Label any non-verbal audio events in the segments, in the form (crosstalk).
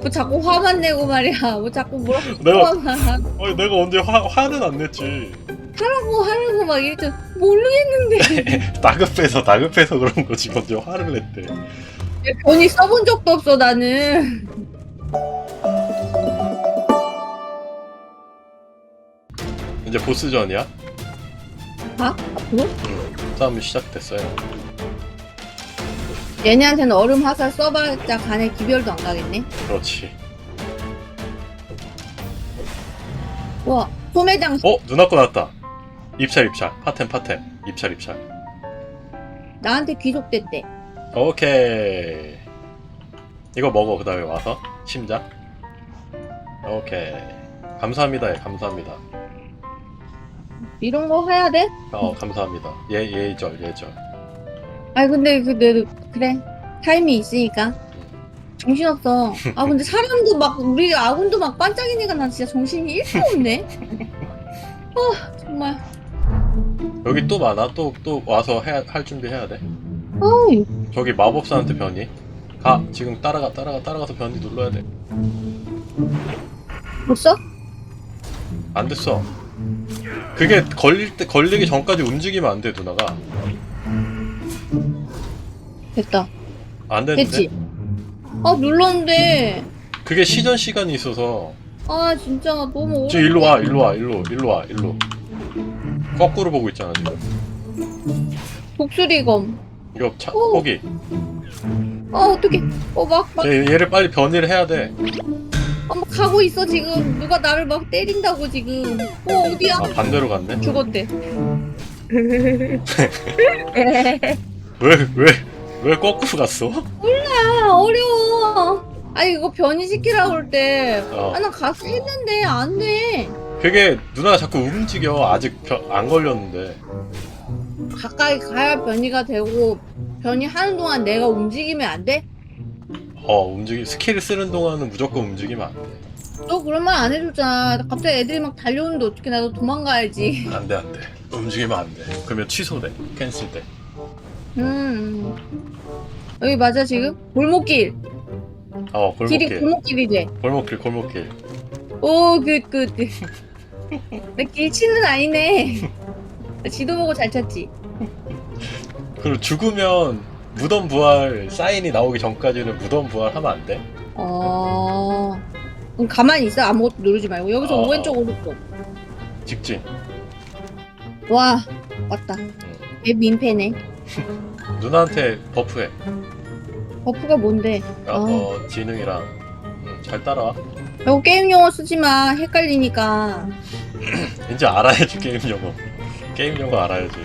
뭐 자꾸 화만 내고 말이야. 뭐 자꾸 뭐라고 내가- 화만 아니 내가 언제 화, 화는 안 냈지 하라고 하라고 막 이랬더니 모르겠는데. (laughs) 다급해서 다급해서 그런 거지 먼저 화를 냈대 괜히 써본 적도 없어 나는. 이제 보스전이야? 아? 앞으로? 응 싸움이 시작됐어요 얘네한테는 얼음 화살 써봤자 간에 기별도 안 가겠네. 그렇지. 와 소매장 어? 누나 거 나왔다. 입찰 입찰. 파템 파템. 입찰 입찰. 나한테 귀속됐대. 오케이. 이거 먹어. 그 다음에 와서. 심장. 오케이. 감사합니다. 예, 감사합니다. 이런 거 해야 돼? 어 감사합니다. 예 예절 예절 아니 근데 그내 그래. 타임이 있으니까. 정신 없어. (laughs) 아 근데 사람도 막 우리 아군도 막 반짝이니까 난 진짜 정신이 1도 없네. (laughs) 아 정말. 여기 또 많아? 또 또 와서 해야, 할 준비 해야 돼? 어이. 저기 마법사한테 변이. 가 지금 따라가 따라가 따라가서 변이 눌러야 벌써? 돼안 됐어. 그게 걸릴 때 걸리기 전까지 움직이면 안 돼 누나가 됐다. 안 되는데 됐지? 아 눌렀는데 그게 시전 시간이 있어서 아 진짜 너무 오래. 지금 일로 와 일로 와 일로 일로 와 일로 거꾸로 보고 있잖아 지금 독수리검. 이거 차, 오. 거기 아 어떡해. 어막막 얘, 얘를 빨리 변이를 해야 돼 아, 막 가고 있어 지금. 누가 나를 막 때린다고 지금. 어 어디야? 아, 반대로 갔네 죽었대. (laughs) 왜 왜 왜 거꾸로 갔어? 아 어려워. 아니 이거 변이시키라고 그럴 때. 어. 아나 가서 했는데 안 돼. 그게 누나가 자꾸 움직여 아직 변- 안 걸렸는데 가까이 가야 변이가 되고 변이 하는 동안 내가 움직이면 안 돼? 어 움직이 스킬을 쓰는 동안은 무조건 움직이면 안 돼. 너 그런 말 안 해줬잖아. 갑자기 애들이 막 달려오는데 어떻게 나도 도망가야지. 안 돼, 안 돼. 움직이면 안 돼. 그러면 취소돼. 캔슬돼. 음. 여기 맞아 지금? 골목길. 어, 길이 골목길. 골목길이지. 골목길, 골목길. 오, 그, 그, 그. 나 길치는 아니네. 나 지도 보고 잘 찾지. 그리고 죽으면 무덤 부활 사인이 나오기 전까지는 무덤 부활 하면 안 돼. 어. 그럼 가만히 있어. 아무것도 누르지 말고. 여기서 어. 왼쪽, 오른쪽. 직진. 와, 왔다. 얘 민폐네. 누나한테 버프해. 버프가 뭔데? 어, 아. 어, 지능이랑. 응, 잘 따라와. 이거 게임 용어 쓰지 마. 헷갈리니까. (clears throat) 이제 알아야지, 게임 용어. 게임 용어 알아야지.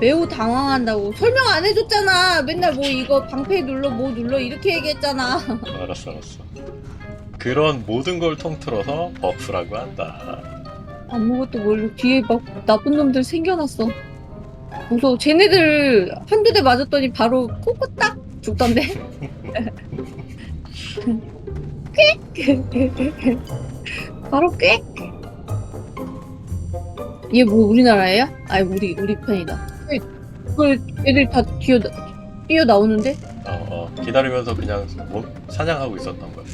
매우 당황한다고. 설명 안 해줬잖아. 맨날 뭐 이거 방패 눌러, 뭐 눌러 이렇게 얘기했잖아. (laughs) 알았어, 알았어. 그런 모든 걸 통틀어서 버프라고 한다. 아무것도 모르고 뒤에 막 나쁜 놈들 생겨났어. 무서워. 쟤네들 한두 대 맞았더니 바로 코코딱 죽던데. 꽥! (laughs) 바로 꽥! 얘 뭐 우리나라예요? 아니 우리 우리 편이다. 왜, 왜 애들 다 뛰어 뛰어 나오는데? 어, 어. 기다리면서 그냥 뭐, 사냥하고 있었던 거야.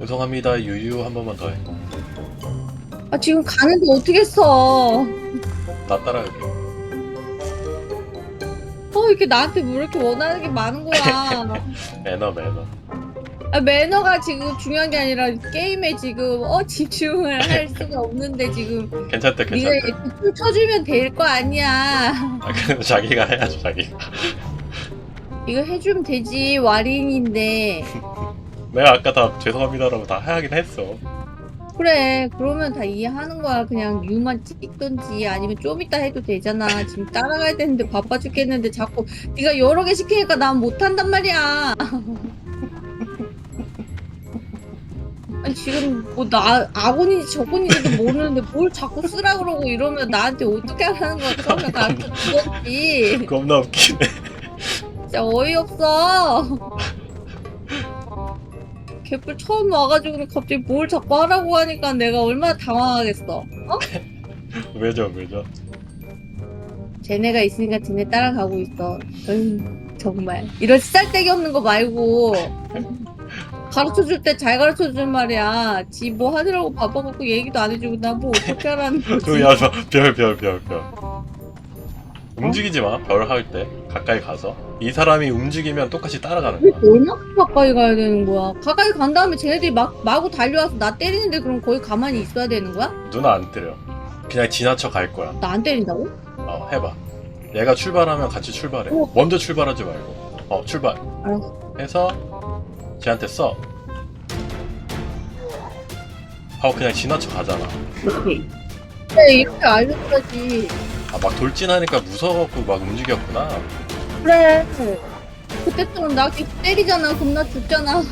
죄송합니다, 유유 한 번만 더 해. 아 지금 가는데 어떻게 써? 나 따라갈게. 어 이렇게 나한테 뭐 이렇게 원하는 게 많은 거야. (laughs) 매너, 매너. 아, 매너가 지금 중요한 게 아니라 게임에 지금 어 집중을 (laughs) 할 수가 없는데 지금 괜찮대, 네가 괜찮대. 이렇게 춤 쳐주면 될 거 아니야. 아, 그래도 자기가 해야죠, 자기가. (laughs) 이거 해주면 되지 와린인데 내가 아까 다 죄송합니다라고 다 하긴 했어. 그래 그러면 다 이해하는 거야. 그냥 유만 찍던지 아니면 좀 이따 해도 되잖아. 지금 따라가야 되는데 바빠 죽겠는데 자꾸 네가 여러 개 시키니까 난 못한단 말이야. 아니 지금 뭐나 악원인지 저건인지도 모르는데 뭘 자꾸 쓰라 그러고 이러면 나한테 어떻게 하라는 거야 처음에 가르쳐 주었지 겁나 웃기네. 진짜 어이없어 개뿔 처음 와가지고 갑자기 뭘 자꾸 하라고 하니까 내가 얼마나 당황하겠어 (laughs) 왜죠, 왜죠? 쟤네가 있으니까 쟤네 따라가고 있어 어휴, 정말 이런 쓰잘데기 없는 거 말고 가르쳐 줄 때 잘 가르쳐 줄 말이야. 지 뭐 하느라고 바빠갖고 얘기도 안 해주고 나 뭐 어떻게 하라는 (laughs) 거지? 저기 하자 별별 별 별. 움직이지 마. 별 할 때 가까이 가서 이 사람이 움직이면 똑같이 따라가는 왜 거야. 얼마나 가까이 가야 되는 거야? 가까이 간 다음에 쟤네들이 막 마구 달려와서 나 때리는데 그럼 거기 가만히 있어야 되는 거야? 누나 안 때려. 그냥 지나쳐 갈 거야. 나 안 때린다고? 어 해봐. 얘가 출발하면 같이 출발해. 어. 먼저 출발하지 말고. 어 출발. 알았어. 해서 쟤한테 써. 하고 그냥 지나쳐 가잖아. 오케이. 네, 이렇게 알려줘야지. 아 막 돌진하니까 무서워갖고 막 움직였구나. 그래. 그때처럼 나 계속 때리잖아. 겁나 죽잖아.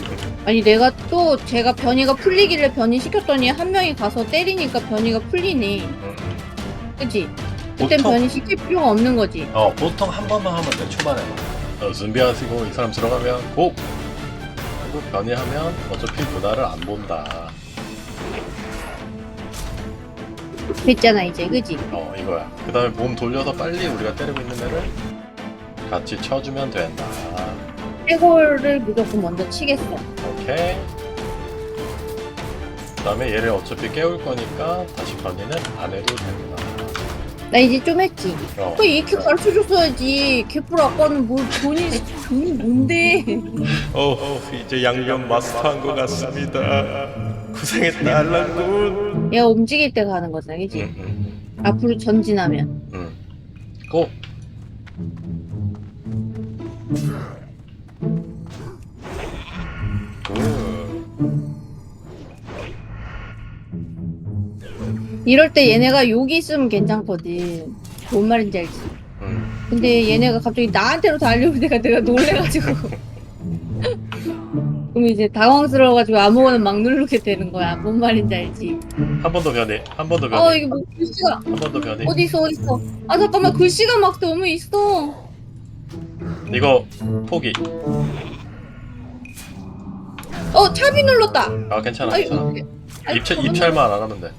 (laughs) 아니 내가 또 제가 변이가 풀리길래 변이 시켰더니 한 명이 가서 때리니까 변이가 풀리네. 음. 그치? 그땐 보통 변이 시킬 필요가 없는 거지. 어 보통 한 번만 하면 돼 초반에. 어, 준비하시고 이 사람 들어가면 고. 그리고 변이하면 어차피 누나를 안 본다. 됐잖아 이제. 그지? 어 이거야. 그 다음에 몸 돌려서 빨리 우리가 때리고 있는 애를 같이 쳐주면 된다. 해골을 무조건 먼저 치겠어. 오케이. 그 다음에 얘를 어차피 깨울 거니까 다시 변이는 안 해도 된다. 나 이제 좀 했지. 어. 그 이렇게 가르쳐 줬어야지. 개뿔 아까는 뭘 돈이 돈이 뭔데? 어, 이제 양념 마스터한 것 같습니다. 고생했다, 알랑군. 얘가 움직일 때 가는 거잖아, 그지? 응, 응, 앞으로 전진하면. 응. 고. 굿. 이럴 때 얘네가 여기 있으면 괜찮거든. 뭔 말인지 알지? 응. 근데 얘네가 갑자기 나한테로 달려오니까 내가 놀래가지고. (laughs) 그럼 이제 당황스러워가지고 아무거나 막 누르게 되는 거야. 뭔 말인지 알지? 한 번 더 변해. 한 번더 어, 변해. 이게 뭐 글씨가 한 번 더 변해. 어디 있어, 어디 있어? 아 잠깐만 글씨가 막 너무 있어. 이거 포기. 어, 차비 눌렀다. 아, 괜찮아, 아이, 괜찮아. 어떡해. 아이, 입찰, 입찰만 안 하면 돼.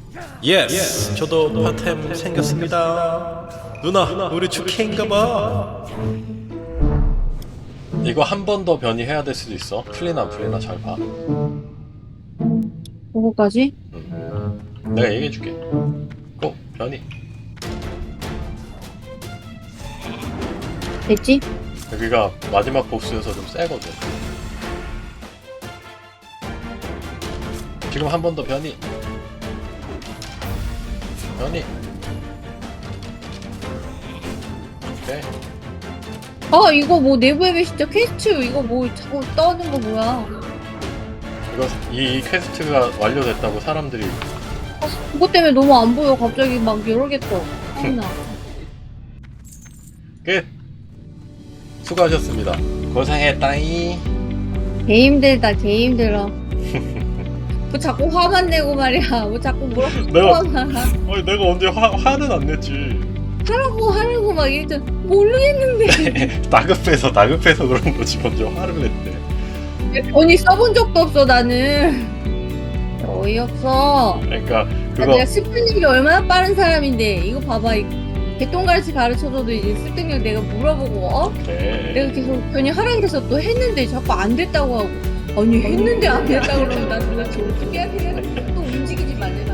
예스. 저도 파템 생겼습니다. 누나, 우리 주케인가봐. 이거 한 번 더 변이해야 될 수도 있어. 풀리나 안 풀리나 잘 봐. 그거까지? 응. 내가 얘기해줄게. 고 변이. 됐지? 여기가 마지막 보스여서 좀 세거든. 지금 한 번 더 변이. 변이. 오케이. 아 이거 뭐 내부의 배신자 퀘스트 이거 뭐 자꾸 떠는 거 뭐야? 이거 이, 이 퀘스트가 완료됐다고 사람들이 그것 때문에 너무 안 보여. 갑자기 막 여러 개 떠. 나 (laughs) 끝. 수고하셨습니다. 고생했다이. 개 힘들다, 개 힘들어. 뭐 (laughs) 자꾸 화만 내고 말이야. 뭐 자꾸 뭐라고 내가- 화만 아니 내가 언제 화, 화는 안 냈지. 하라고 하라고 막 이랬잖 모르겠는데. (laughs) 다급해서 다급해서 그런 거지 먼저 화를 냈대. 언니 써본 적도 없어 나는. 어이없어. 그러니까 나 그거 내가 습득력이 얼마나 빠른 사람인데 이거 봐봐. 이 개똥갈치 가르쳐줘도 이제 습득력 내가 물어보고 어? 오케이. 내가 계속 괜히 하라 그래서 또 했는데 자꾸 안 됐다고 하고 아니 했는데 안 됐다고 그러면 나 도대체 어떻게 해야 되냐 또 움직이지 말래 나